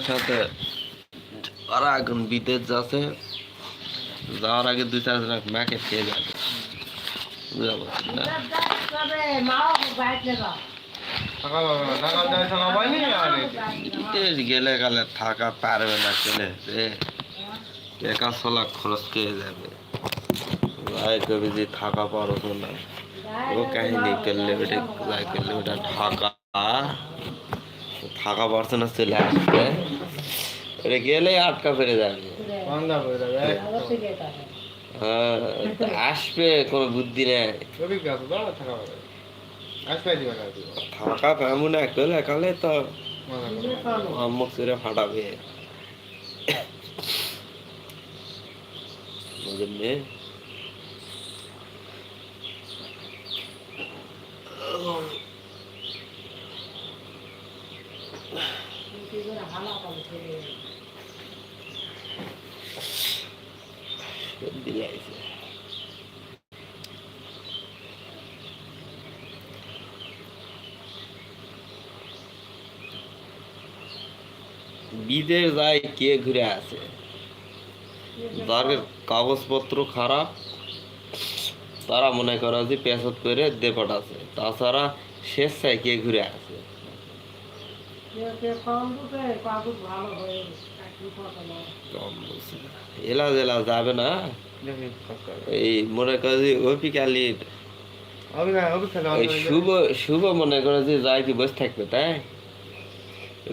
সাথে বিদেশ যাচ্ছে। যাওয়ার আগে দুই, চার জন ম্যাকে খেয়ে যাবে। গেলে গেলে থাকা পারবে না চলে টাকা সোলা খরচ খেয়ে যাবে? যে থাকা পারো না। ও কাহিনী করলে ওটা করলে ওটা ঢাকা। থাকা পারছে না চলে আসবে ওটা গেলে আটকা ফেলে যাবে। হ্যাঁ আসবে কোনো বুদ্ধি নেই। থাকা পাবো না করলে কালে তো মুখ করে ফাটাবে। বুঝলি সর্দি লাগছে বিদেশ যায় কে ঘুরে আছে যাদের কাগজপত্র খারাপ? তারা মনে করে যে পেশত করে দেপট আছে। তাছাড়া স্বেচ্ছায় কে ঘুরে কম এলা জেলা যাবে না? এই মনে করে যে অপিকালির ওই শুভ শুভ মনে করে যে যায় কি বসে থাকবে তাই?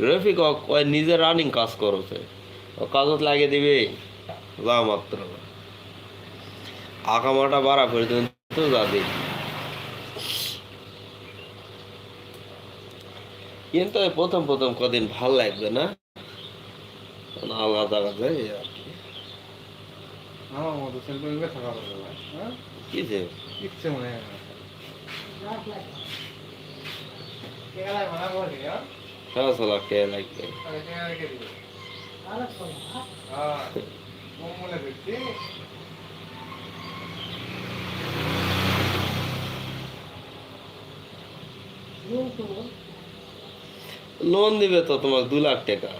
রফিক ওই নিজে রানিং কাজ করছে। ও কাগজ লাগিয়ে দিবে যা মাত্র। আঁকামাটা বাড়া পর্যন্ত যাবে। কিন্তু প্রথম প্রথম কদিন ভালো লাগবে না? আলাদা আলাদা এই আর কে। লাগবে লোন দিবে তো তোমার দু লাখ টাকা।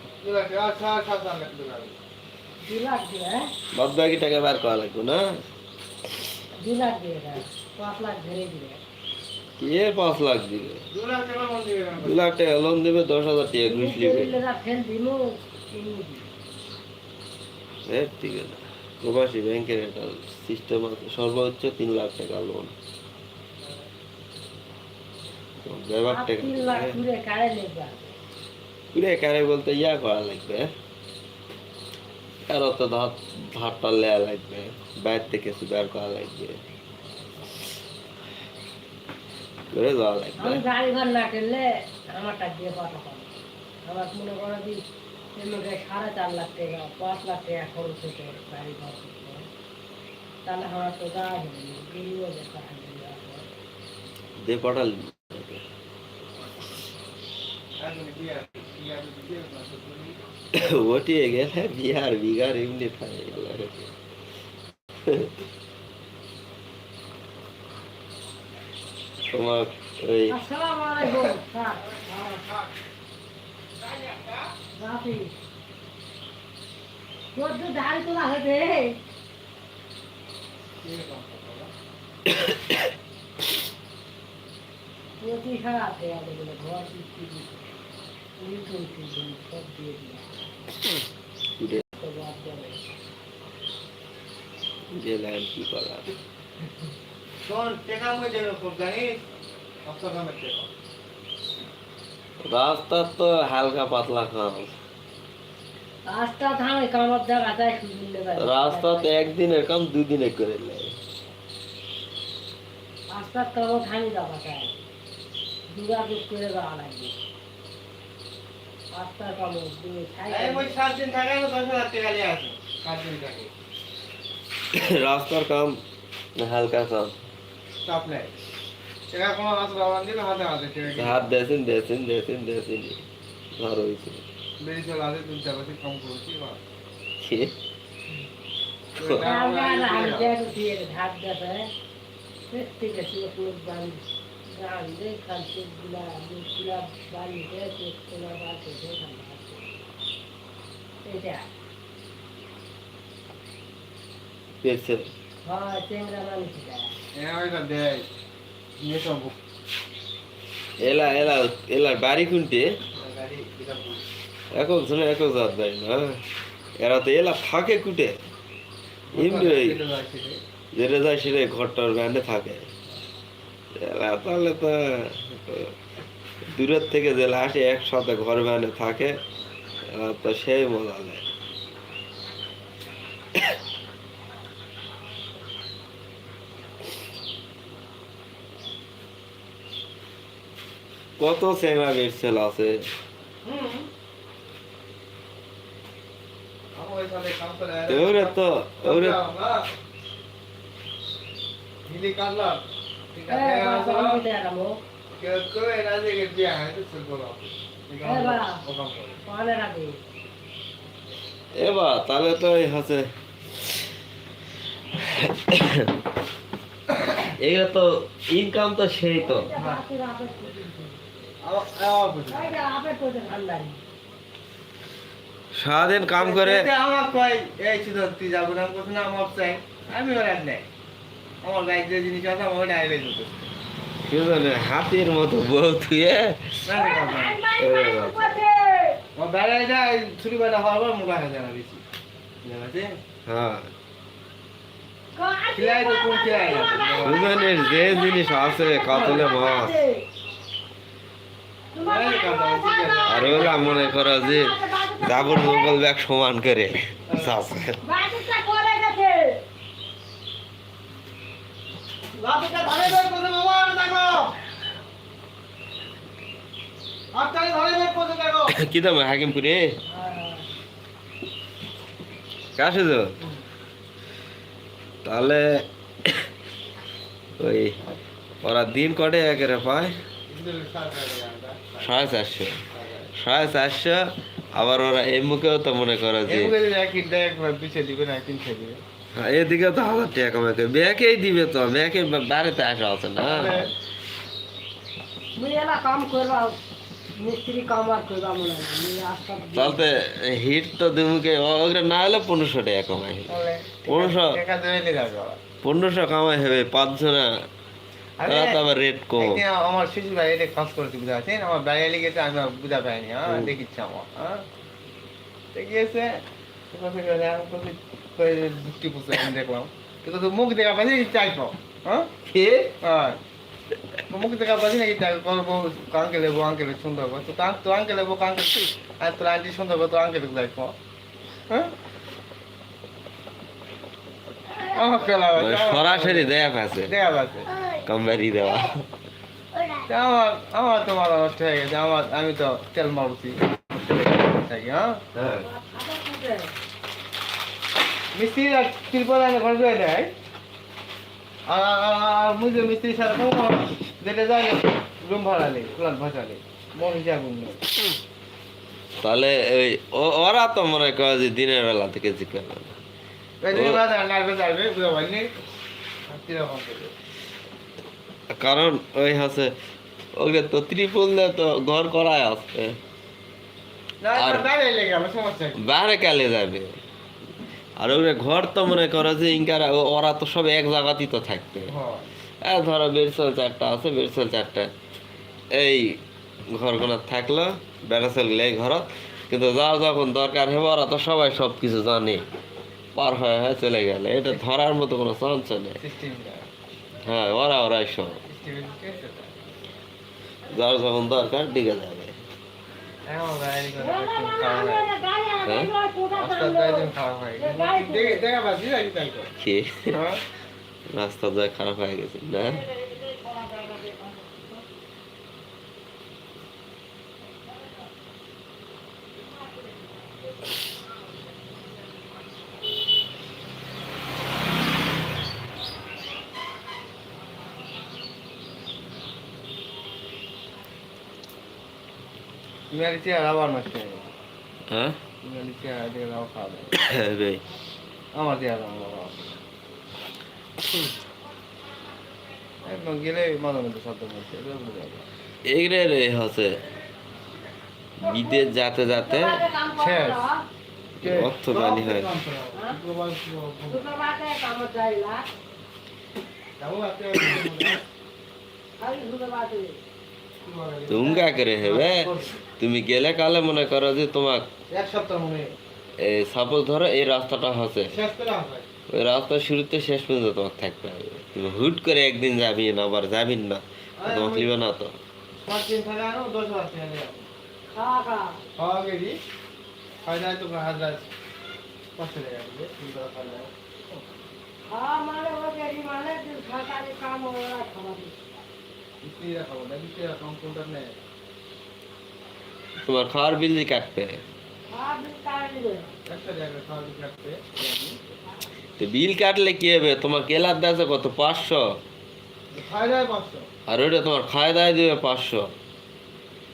বাদ বাকি টাকা বার করা লাগবে না? কে পাঁচ লাখ দিবে? দু লাখ টাকা লোন দিবে দশ হাজার টাকা ঘুষ হ্যাঁ ঠিক আছে। প্রবাসী ব্যাংকের একটা সিস্টেম আছে সর্বোচ্চ তিন লাখ টাকা লোন। কারে বলতে ইয়া করা লাগবে? আর অত লেয়া লাগবে বাইর থেকে কিছু বের করা লাগবে। করে যাওয়া লাগবে। আমি গাড়ি ঘর না আমারটা দিয়ে আমার মনে করো যে মধ্যে সাড়ে চার লাখ টাকা পাঁচ লাখ টাকা খরচ হতো গাড়ি ঘর তাহলে আমার তো যাওয়া হবে গেলেও দেখা হবে না। দে পাঠাল? ওটিয়ে গেলে বিহার বিঘার এমনি থাকে তোমার ওই তো ঘর তো গেলাম কি করার রাস্তা তো হালকা পাতলা কাম রাস্তা তো একদিনের কাম দুই দিনে করে নেয়। রাস্তা কামও থামি যাওয়া যায়। দুর্গা করে যাওয়া লাগবে রাস্তার কামও দিয়ে রাস্তার কাম হালকা কাম হাত দেছেন দেছেন দেছেন দেছেন ঘর হয়েছে কে? ধার দেবে ঠিক আছে লোক বাড়ি বাড়িতে এটা পেয়েছে। হয় চেংরা মানুষ এলা এলা এলার বাড়ি কোনটে? একক জনে একক জাত বাড়ি না এরা তো এলা থাকে কুটে। এমনি ওই যেটা যায় সেটা ঘরটার ব্যান্ডে থাকে তাহলে তো দূরের থেকে যে আসে একসাথে ঘর ব্যান্ডে থাকে তো সেই মজা নেয়। কত চেংড়া বেরছেল আছে? ওরে তো ওরে এবার তাহলে তো এই হচ্ছে এগুলো তো ইনকাম তো সেই তো সারাদিন কাম করে আমার কয় এই শুধু তুই যাব না না আমার চাই আমি ওর এক নেই আমার গায়ে যে জিনিস আছে আমার ওটা আইলে হাতির মতো বউ থুয়ে আমার বেড়াই যায় ছুটি বেলা হওয়ার পর মোবাইল হাতে না বেশি হ্যাঁ। যে জিনিস আছে কাতলে মাছ। আর ওগুলা মনে করো যে জাবর জঙ্গল ব্যাগ সমান করে। চাষে। লাঠিটা ধরে বের করতে বাবা দেখো। হাতটাই ধরে বের করতে দেখো। কি দাম হাকিমপুরে? কাছে তো? তাহলে ওই ওরা দিন কটে একেরে পায়? সাড়ে চারশো। সাড়ে চারশো আবার ওরা এই মুখেও তো মনে করো যে হ্যাঁ, এদিকে তো হাজার টাকা ব্যাকেই দিবে তো ব্যাকে বাড়িতে আসা আছে না। কাম করবা মিস্ত্রি কাম আর করবা আস্তে তাহলে হিট তো দিমুকে ওগুলো না হলে পনেরোশো টাকা কামাই পনেরোশো কামাই হবে আবার রেট কম। আমার শিশু ভাই এটা কাজ করতে বুঝা আমার বাইরে লেগেছে আমি বুঝা পাইনি। হ্যাঁ দেখিচ্ছে আমার। হ্যাঁ? দেখিয়েছে যুক্তি পুষে আমি দেখলাম। কিন্তু তো মুখ দেখা পাচ্ছি চাই পাও? হ্যাঁ? কে? হ্যাঁ। মুখ দেখা পাচ্ছি নাকি চাই করব কাঙ্কে লেবো আঙ্কেলে সুন্দর হবে তো কাঙ্ক তো আঙ্কে লেবো কাঙ্কে আর তোর আন্টি সুন্দর তো আঙ্কেলে যাই পাও। হ্যাঁ? সরাসরি দেয়া আছে দেখা পাচ্ছে কম্বারি দেওয়া। আমার আমার তো মাথা নষ্ট হয়ে গেছে। আমার আমি তো তেল মারুছি। থাকি হ্যাঁ। মিস্ত্রি আর তিরপল এনে ঘর ধুয়ে দেয়। আর মুঝে মিস্ত্রির সাথে কোনো যেতে যায় রুম ভাড়া নেই ফ্ল্যাট ভাড়া নেই মন হিসাব তাহলে ওই ওরা তো মনে করে যে দিনের বেলা থেকে জিজ্ঞাসা করে কারণ ওই আছে ওকে তো ত্রিপুল দিয়ে তো ঘর করায় আর- কি? বাইরে কালে যাবে। আর ওরে ঘর তো মনে করো যে ইনকার ওরা তো সব এক জায়গাতেই তো থাকবে। হ্যাঁ। ধরো বেরসল চারটা আছে বেরসল চারটা। এই ঘরগুলো থাকল বেড়াচল গেলে ঘর। কিন্তু যার যখন দরকার হবে ওরা তো সবাই সব কিছু জানে। পার হয়ে হয়ে চলে গেলে। এটা ধরার মতো কোনো চান্স নেই। হ্যাঁ ওরা ওরাই সব। যার যখন দরকার দিকে যাবে। রাস্তা যায় খারাপ হয়ে গেছে না? মেরে চেয়ার আবার নষ্ট হয়ে হ্যাঁ? আমার গেলে মাঝে মধ্যে শব্দ হচ্ছে। এগুলো রে হচ্ছে বিদেশ যাতে যাতে শেষ। অর্থ হয়। হ্যাঁ? শুক্রবারে তুমি কা করে হেবে তুমি গেলে কালে মনে করো যে তোমাক এক সপ্তাহ মনে এই সাপোজ ধরো এই রাস্তাটা হচ্ছে ওই রাস্তা শুরুতে শেষ পর্যন্ত তোমার থাকবে তুমি হুট করে একদিন যাবি না আবার যাবি না তোমার লিবে না তো খা তোমার খাওয়ার বিল কাটবে খাওয়া বিল কাটলে কি হবে? তোমার কেলার দাসে কত? পাঁচশো? আর ওইটা তোমার খায় দাওয়া দেবে পাঁচশো।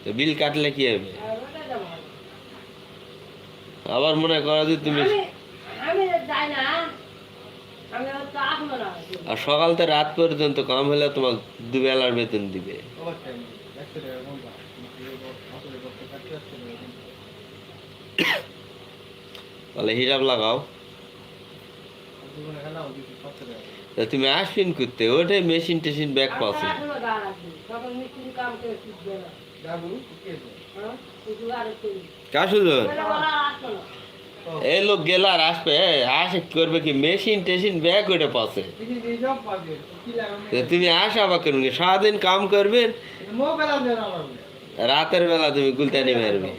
তো বিল কাটলে কি হবে? আবার মনে করো যে তুমি আর সকাল থেকে রাত পর্যন্ত কাম হলে তোমার দুবেলার বেতন দিবে। তাহলে হিসাব লাগাও। তুমি আসবেন করতে ওটাই মেশিন টেশিন ব্যাগ পাচ্ছে হ্যাঁ কাশুজন এই লোক গেলে আর আসবে আসে কি করবে কি? মেশিন টেশিন ব্যাগ তা লাগে তুমি আসা বা করবে সারাদিন কাম করবেন বলে রাতের বেলা তুমি গুলতানি মারবে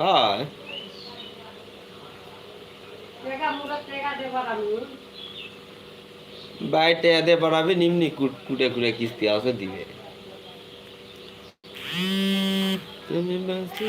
হয়। বাইটে এদে পড়াবে নিমনি কুটে কুটে কিস্তি আছে দিবে। তুমি ভালোবাসা